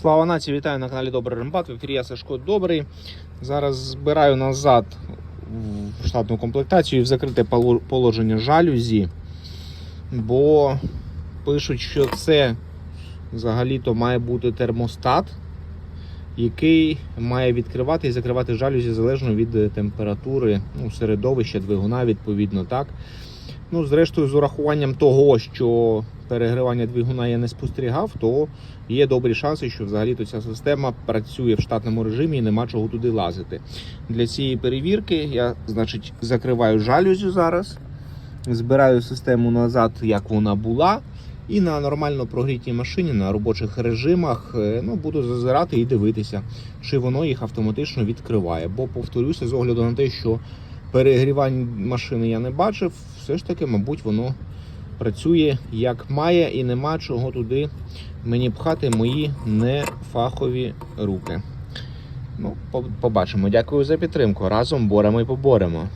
Слава нації, вітаю на каналі Добрий Рембат. В ефірі я Сашко Добрий. Зараз збираю назад в штатну комплектацію і в закрите положення жалюзі, бо пишуть, що це взагалі-то має бути термостат, який має відкривати і закривати жалюзі залежно від е, температури ну, середовища двигуна, відповідно, так. Ну, зрештою, з урахуванням того, що перегрівання двигуна я не спостерігав, то є добрі шанси, що взагалі-то ця система працює в штатному режимі і нема чого туди лазити. Для цієї перевірки я, значить, закриваю жалюзю зараз, збираю систему назад, як вона була. І на нормально прогрітій машині на робочих режимах е, ну, буду зазирати і дивитися, чи воно їх автоматично відкриває. Бо повторюся, з огляду на те, що перегрівань машини я не бачив, все ж таки, мабуть, воно працює як має і нема чого туди мені пхати мої нефахові руки. Ну, побачимо. Дякую за підтримку. Разом боремо і поборемо.